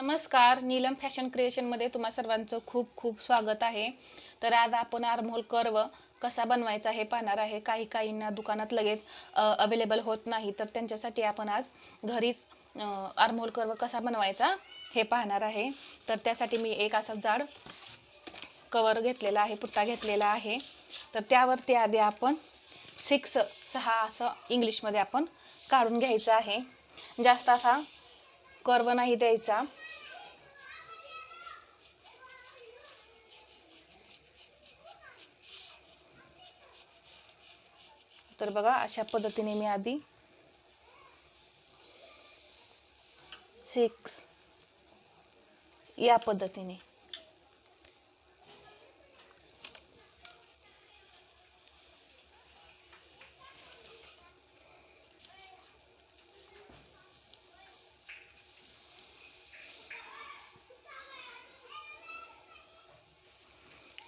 नमस्कार नीलम फॅशन क्रिएशनमध्ये तुम्हा सर्वांचं खूप खूप स्वागत आहे. तर आज आपण आर्मोल कर्व कसा बनवायचा हे पाहणार आहे. काही काहींना दुकानात लगेच अवेलेबल होत नाही. तर त्यांच्यासाठी आपण आज घरीच आरमोल कर्व कसा बनवायचा हे पाहणार आहे. तर त्यासाठी मी एक असा जाड कवर घेतलेला आहे पुट्टा घेतलेला आहे. तर त्यावरती आधी आपण सिक्स सहा असं इंग्लिशमध्ये आपण काढून घ्यायचं आहे. जास्त असा कर्व नाही द्यायचा. तर बघा अशा पद्धतीने मी आधी सिक्स या पद्धतीने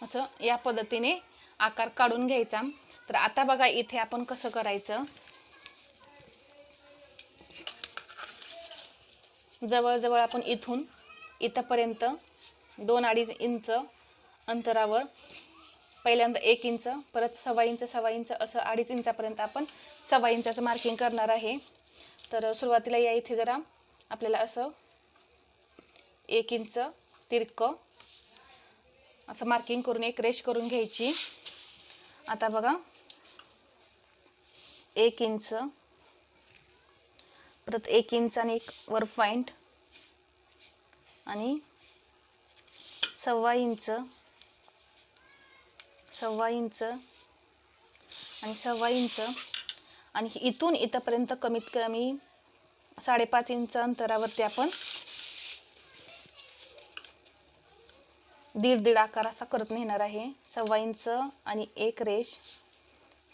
असं या पद्धतीने आकार काढून घ्यायचा. तर आता बघा इथे आपण कसं करायचं? जवळजवळ आपण इथून इथंपर्यंत दोन अडीच इंच अंतरावर पहिल्यांदा एक इंच परत सव्वा इंच सव्वा इंच असं अडीच इंचापर्यंत आपण सव्वा इंचाचं मार्किंग करणार आहे. तर सुरुवातीला या इथे जरा आपल्याला असं एक इंच तिरकं असं मार्किंग करून एक रेश करून घ्यायची. आता बघा एक इंच. परत एक इंच आणि एक वर पॉईंट. आणि सव्वा इंच. सव्वा इंच. आणि सव्वा इंच. आणि इथून इथंपर्यंत कमीत कमी साडेपाच इंच अंतरावरती आपण दीड दीड आकार असा करत नेणार आहे. सव्वा इंच आणि एक रेश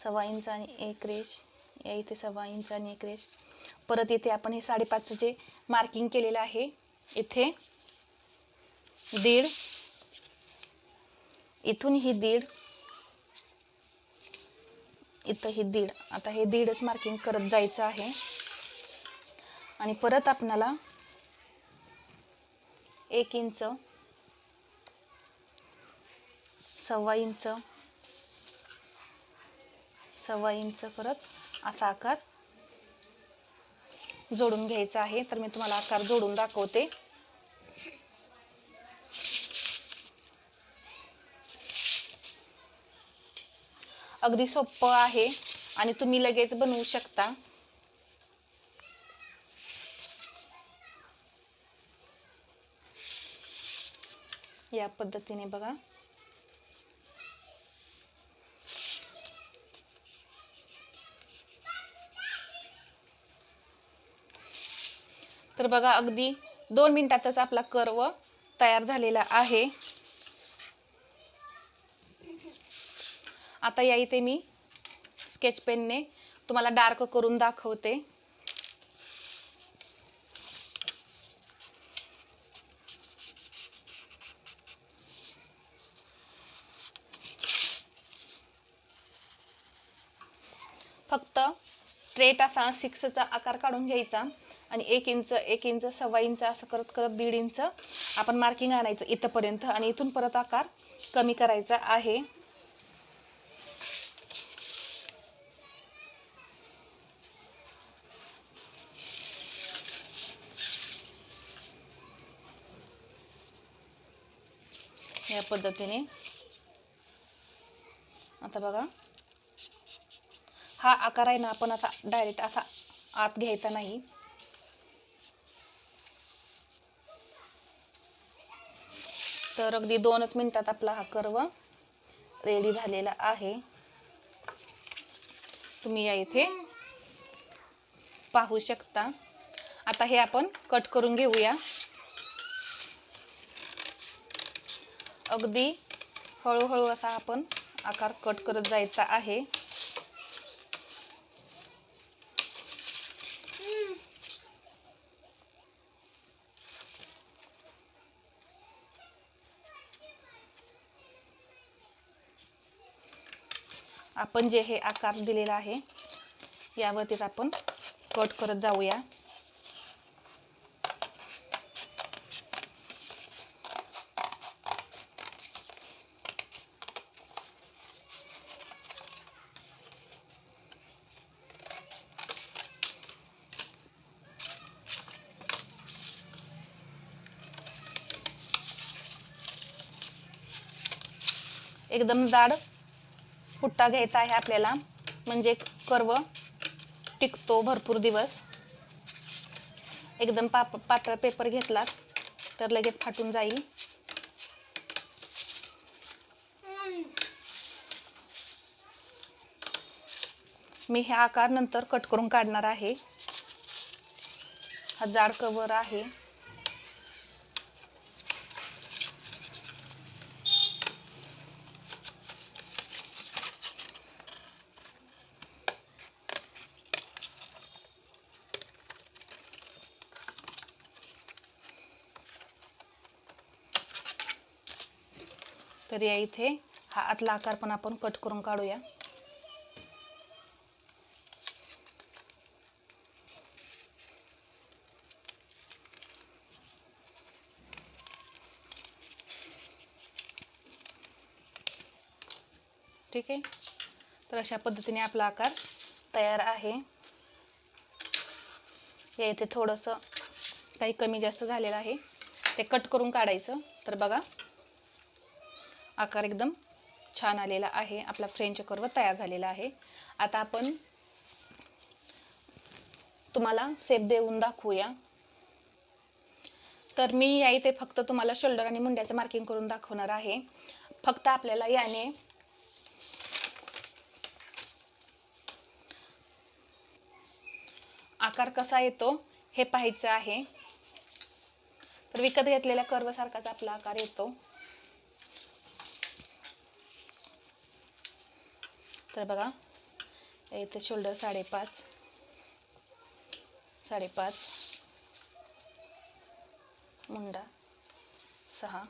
सव्वा इंच आणि एक रेश या इथे सव्वा इंच आणि एक रेश परत इथे आपण हे साडेपाचचं जे मार्किंग केलेलं आहे इथे दीड. इथून ही दीड. इथं ही दीड. आता हे दीडच मार्किंग करत जायचं आहे. आणि परत आपणाला एक इंच सव्वा इंच सव्वा इंच परत असा आकार जोडून घ्यायचा आहे. तर मी तुम्हाला आकार जोडून दाखवते. अगदी सोपं आहे आणि तुम्ही लगेच बनवू शकता. या पद्धतीने बघा. तर बघा अगदी दोन मिनिटातच आपला कर्व तयार झालेला आहे. आता या इथे मी स्केच पेनने तुम्हाला डार्क करून दाखवते. फक्त स्ट्रेट असा सिक्सचा आकार काढून घ्यायचा. आणि एक इंच एक इंच सव्वा इंच असं करत करत दीड इंच आपण मार्किंग आणायचं इथंपर्यंत आणि इथून परत आकार कमी करायचा आहे. या पद्धतीने. आता बघा. हा आकार आहे ना आपण आता डायरेक्ट असा आत घ्यायचा नाही. तर अगदी दोनच मिनटात आपला हा कर्व रेडी झालेला आहे. तुम्ही या इथे. पाहू शकता. आता हे आपण कट करून घेऊया. अगदी हळूहळू असा आपण आकार कट करत जायचा आहे. आपण जे हे आकार दिलेला आहे यावरतीच आपण कट करत जाऊया. एकदम जाड पुट्टा घ्यायचा आहे आपल्याला. म्हणजे कर्व टिकतो भरपूर दिवस. एकदम पाप पातळ पेपर घेतलात तर लगेच फाटून जाईल. मी हे आकार नंतर कट करून काढणार आहे. हा जाड कवर आहे. तर या इथे. हा आतला आकार पण आपण कट करून काढूया. ठीक आहे? तर अशा पद्धतीने आपला आकार तयार आहे. या इथे थोडंसं काही कमी जास्त झालेलं आहे. ते कट करून काढायचं. तर बघा आकार एकदम छान आलेला आहे. आपला फ्रेंच कर्व तयार झालेला आहे. आता आपण तुम्हाला सेप देऊन दाखवूया. तर मी या इथे फक्त तुम्हाला शोल्डर आणि मुंड्याचं मार्किंग करून दाखवणार आहे. फक्त आपल्याला याने आकार कसा येतो हे पाहायचं आहे. तर विकत घेतलेल्या कर्वसारखाच आपला आकार येतो. तर बघा इथे शोल्डर साडेपाच साडेपाच मुंडा सहा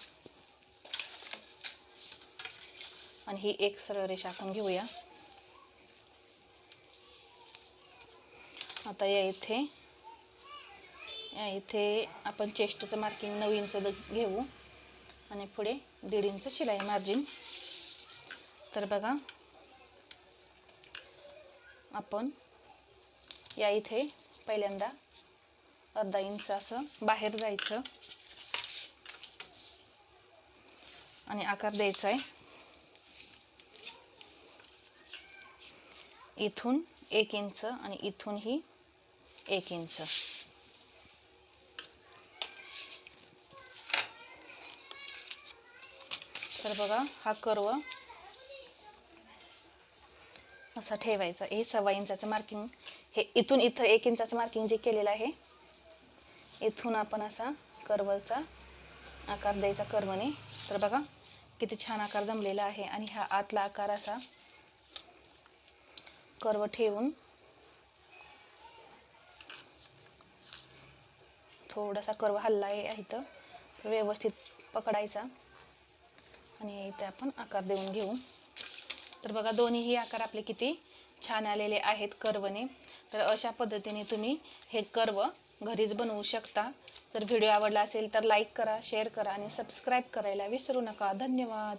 आणि ही एक सरळ रेषा आपण घेऊया. आता या इथे या इथे आपण चेस्टचं मार्किंग नऊ इंच घेऊ. आणि पुढे दीड इंच शिलाई मार्जिन तर बघा आपण या इथे पहिल्यांदा अर्धा इंच असं बाहेर जायचं. आणि आकार द्यायचा आहे. इथून एक इंच आणि इथूनही एक इंच. तर बघा हा कर्व असा ठेवायचा. हे सव्वा इंचाचं मार्किंग हे इथून इथं एक इंचाचं मार्किंग जे केलेलं आहे इथून आपण असा कर्वचा आकार द्यायचा कर्वने तर बघा किती छान आकार जमलेला आहे. आणि हा आतला आकार असा कर्व ठेवून थोडासा कर्व हल्ला आहे इथं. व्यवस्थित पकडायचा. आणि इथे आपण आकार देऊन घेऊ. तर बघा दोन्हीही आकार आपले किती छान आलेले आहेत कर्वने. तर अशा पद्धतीने तुम्ही हे कर्व घरीच बनवू शकता. तर व्हिडिओ आवडला असेल तर लाईक करा शेअर करा आणि सबस्क्राईब करायला विसरू नका. धन्यवाद.